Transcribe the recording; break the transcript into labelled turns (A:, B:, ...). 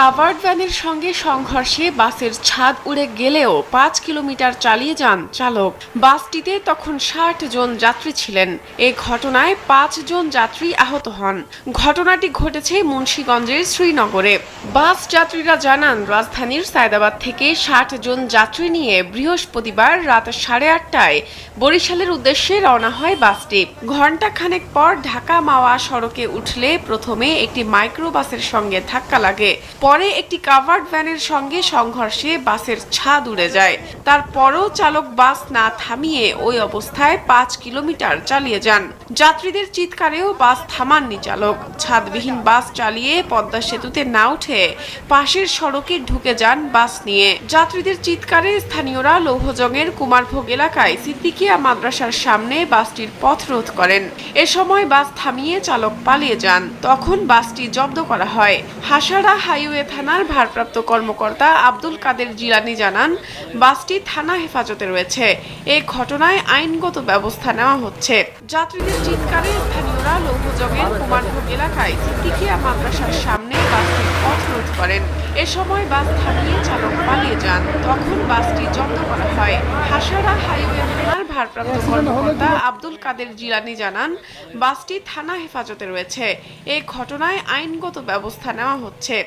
A: Covered ভ্যানের সঙ্গে সংঘর্ষে বাসের ছাদ উড়ে গেলেও পাঁচ কিলোমিটার চালিয়ে যান চালক। বাসটিতে তখন ষাট জন যাত্রী ছিলেন। এ ঘটনায় পাঁচ জন যাত্রী আহত হন। ঘটনাটি ঘটেছে মুন্সীগঞ্জের শ্রীনগরে। বাস যাত্রীরা জানান, রাজধানীর সায়দাবাদ থেকে ষাট জন যাত্রী নিয়ে বৃহস্পতিবার রাত সাড়ে আটটায় বরিশালের উদ্দেশ্যে রওনা হয় বাসটি। ঘণ্টা খানেক পর ঢাকা মাওয়া সড়কে উঠলে প্রথমে একটি মাইক্রোবাসের সঙ্গে ধাক্কা লাগে। পরে একটি কাভার্ড ভ্যানের সঙ্গে সংঘর্ষে বাসের ছাদ উড়ে যায়। তারপরও চালক বাস না থামিয়ে ওই অবস্থায় পাঁচ কিলোমিটার চালিয়ে যান। যাত্রীদের চিৎকারেও বাস থামাননি চালক। ছাদবিহীন বাস চালিয়ে পদ্মা সেতুতে না উঠে পাশের সড়কে ঢুকে যান বাস নিয়ে। যাত্রীদের চিৎকারে স্থানীয়রা লৌহজংয়ের কুমারভোগ এলাকায় সিদ্দিকিয়া মাদ্রাসার সামনে বাসটির পথ রোধ করেন। এ সময় বাস থামিয়ে চালক পালিয়ে যান। তখন বাসটি জব্দ করা হয়। হাসারা হাইওয়ে থানার ভারপ্রাপ্ত কর্মকর্তা আব্দুল কাদের জিলানি জানান, বাসটি থানা হেফাজতে রয়েছে। এই ঘটনায় আইনগত ব্যবস্থা নেওয়া হচ্ছে। যাত্রীদের চিৎকারে স্থানীয়রা লৌহজংয়ের কুমারভোগ এলাকায় সিদ্দিকিয়া মাদ্রাসার সামনে বাসটি পথ রোধ করেন। এ সময় বাস থামিয়ে চালক পালিয়ে যান। তখন বাসটি জব্দ করা হয়। হাসারা হাইওয়ে থানার ভারপ্রাপ্ত কর্মকর্তা আব্দুল কাদের জিলানি জানান, বাসটি থানা হেফাজতে রয়েছে। এই ঘটনায় আইনগত ব্যবস্থা নেওয়া হচ্ছে।